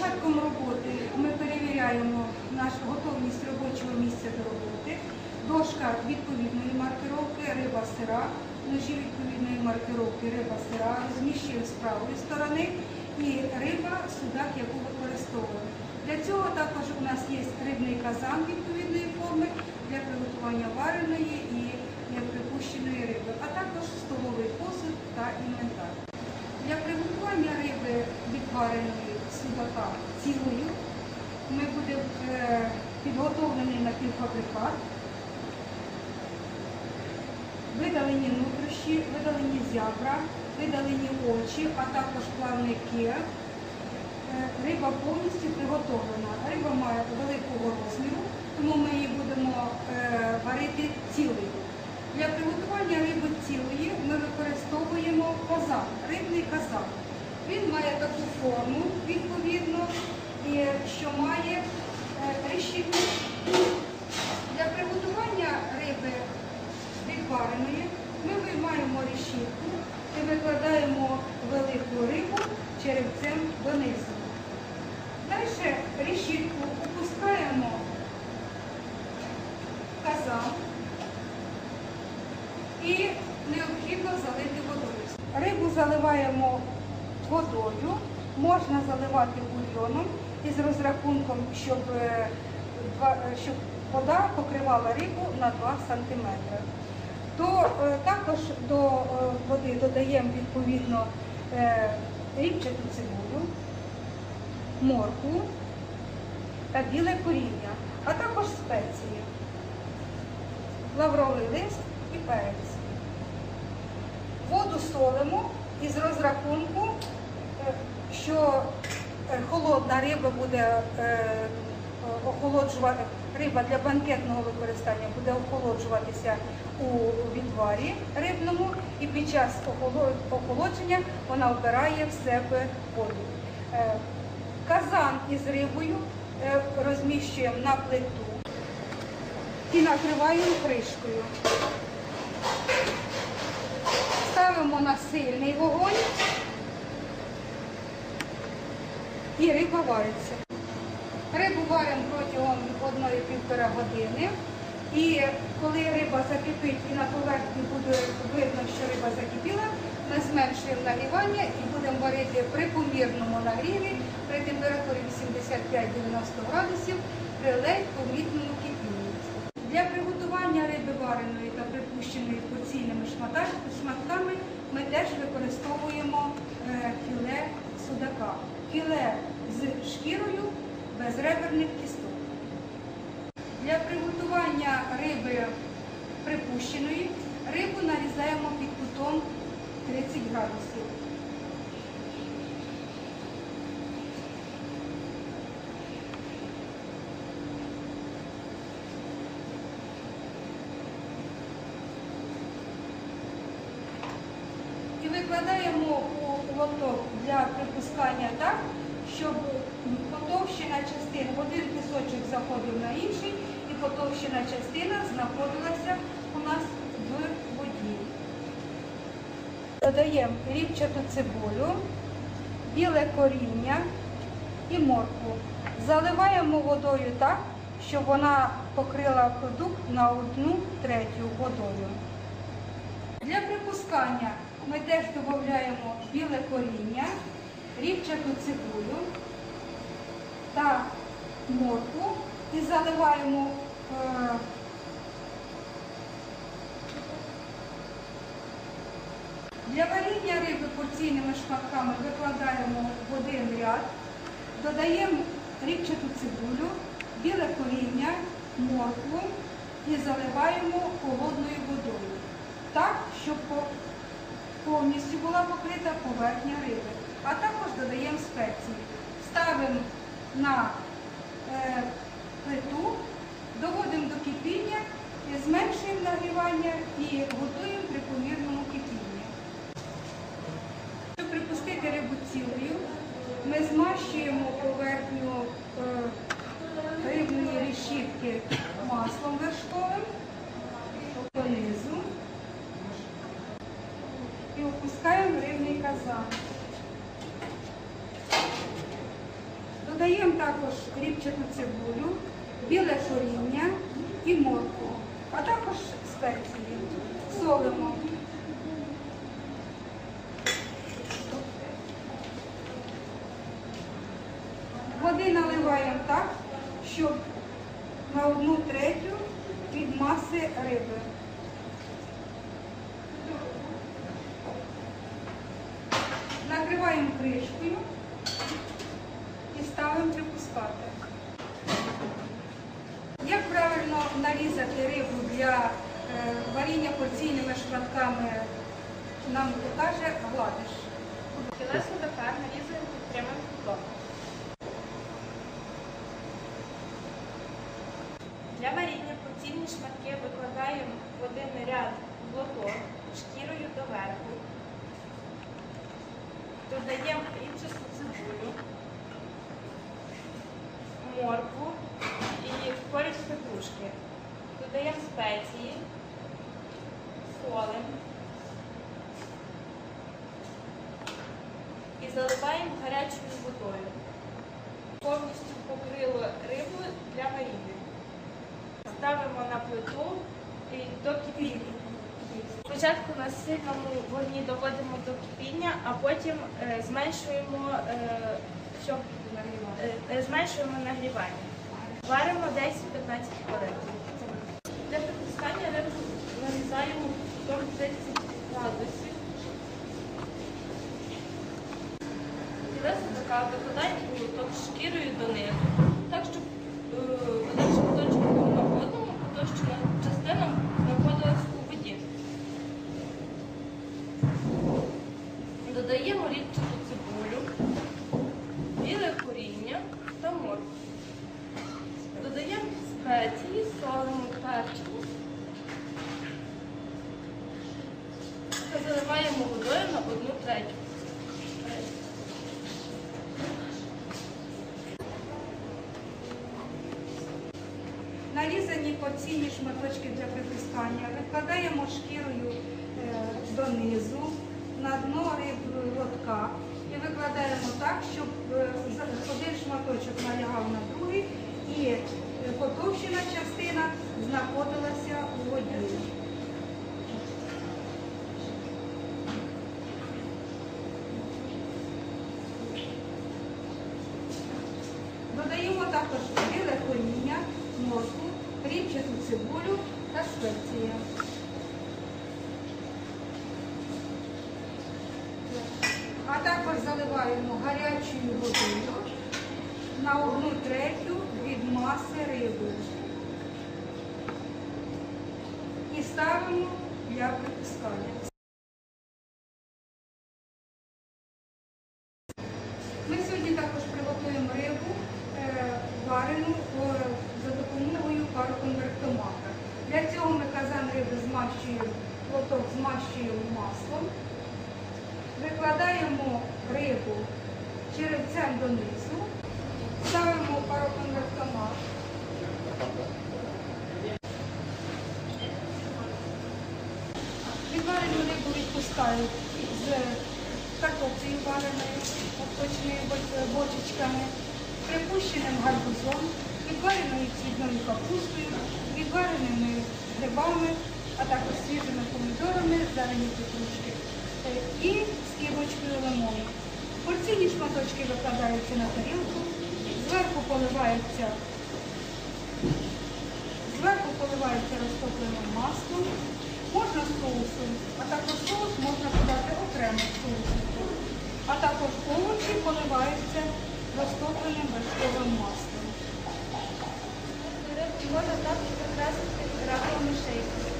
початком роботи ми перевіряємо нашу готовність робочого місця до роботи, дошка відповідної маркировки, риба сира, ножі відповідної маркировки, риба сира, розміщуємо з правої сторони і риба, судак, яку використовуємо. Для цього також у нас є рибний казан відповідної форми для приготування вареної і неприпущеної риби, а також столовий посуд та інвентар. Для приготування риби відвареної судака цілою ми будемо е, підготовлений напівфабрикат, видалені нутрощі, видалені зябра, видалені очі, а також плавники. Е, Риба повністю приготовлена. Риба має великого розміру, тому ми її будемо е, варити цілою. Для приготування риби цілої ми використовуємо казан, рибний казан. Він має таку форму, і що має е, решітку. Для приготування риби відвареної ми виймаємо решітку і викладаємо велику рибу черепцем донизу. Далі решітку опускаємо в казан і необхідно залити водою. Рибу заливаємо водою, можна заливати бульйоном із розрахунком, щоб, е, е, щоб вода покривала рибу на 2 см. То, е, також до води додаємо відповідно рібчату цибулю, моркву та біле коріння, а також спеції, лавровий лист і перець. Воду солимо із розрахунку, що холодна риба буде е, охолоджувати, риба для банкетного використання буде охолоджуватися у відварі рибному і під час охолодження вона вбирає в себе воду. Е, Казан із рибою е, розміщуємо на плиту і накриваємо кришкою. Ставимо на сильний вогонь і риба вариться. Рибу варимо протягом 1-1,5 години. І коли риба закипить і на поверхні буде видно, що риба закипіла, ми зменшуємо нагрівання і будемо варити при помірному нагріві при температурі 85-90 градусів при ледь помітному кипінні. Для приготування риби вареної та припущеної порційними шматками ми теж використовуємо е, філе судака. Філе з шкірою без реберних кісток. Для приготування риби припущеної рибу нарізаємо під кутом 30 градусів. І викладаємо у лоток для припускання так, щоб потовщена частина, один пісочок заходив на інший, і потовщена частина знаходилася у нас в воді. Додаємо рібчату цибулю, біле коріння і моркву. Заливаємо водою так, щоб вона покрила продукт на одну третю водою. Для припускання ми теж додаємо біле коріння, рібчату цибулю та моркву і заливаємо е, для варіння риби порційними шматками викладаємо в один ряд, додаємо рібчату цибулю, біле коріння, моркву і заливаємо холодною водою. Так, щоб повністю була покрита поверхня риби. А також додаємо спеції. Ставимо на е, плиту, доводимо до кипіння, зменшуємо нагрівання і готуємо при помірному кипінні. Щоб припустити рибу цілою, ми змащуємо поверхню е, рибної решітки маслом вершковим донизу. і опускаємо в рибний казан. Додаємо також рібчату цибулю, біле коріння і моркву, а також спеції. Солимо. Води наливаємо так, щоб на одну третю від маси риби. Накриваємо кришкою і ставимо припускати. Як правильно нарізати рибу для е, варіння порційними шматками, нам покаже гладиш. Філе судака нарізуємо під прямим кутком. Для варіння порційні шматки викладаємо в один ряд в лото шкірою доверху. Додаємо рібчасту цибулю, моркву і корінь петрушки. Додаємо спеції, солимо. і заливаємо гарячою водою. Повністю покрило рибу для варіння. Ставимо на плиту і до кипіння. Спочатку на сильному вогні доводимо до кипіння, а потім е, зменшуємо, щоб, е, е, зменшуємо нагрівання. Варимо 10-15 хвилин. Для припускання нарізаємо до 30 градусів. Філе судака викладаємо шкірою донизу, солимо, заливаємо водою на одну третю. Нарізані порційні шматочки для припускання викладаємо шкірою е, донизу на дно риб лотка. І викладаємо так, щоб е, один шматочок налягав на другий і е, потовщена частина знаходилася у воді. Додаємо також біле коріння, моркву, рібчату цибулю та спеції. А також заливаємо гарячою водою на одну третю від маси риби. І ставимо для припускання. Ми сьогодні також приготуємо рибу е, варену е, за допомогою пароконвертомата. Для цього ми казан риби змащуємо, лоток змащуємо маслом, викладаємо рибу черевцем донизу, ставимо пароконвертомат. Відварену рибу відпускають з картоплею вареною, обточеною бочечками, припущеним гарбузом, відвареною цвітною капустою, відвареними грибами, а також свіжими помідорами, зелені петрушки е, і скибочкою лимону. Порційні шматочки викладаються на тарілку, зверху поливається Зверху поливається розтопленим маслом, можна соусом, а також соус можна подати окремо соусом. А також овочі поливаються розтопленим вершковим маслом. Можна також прикрасити раковими шейками.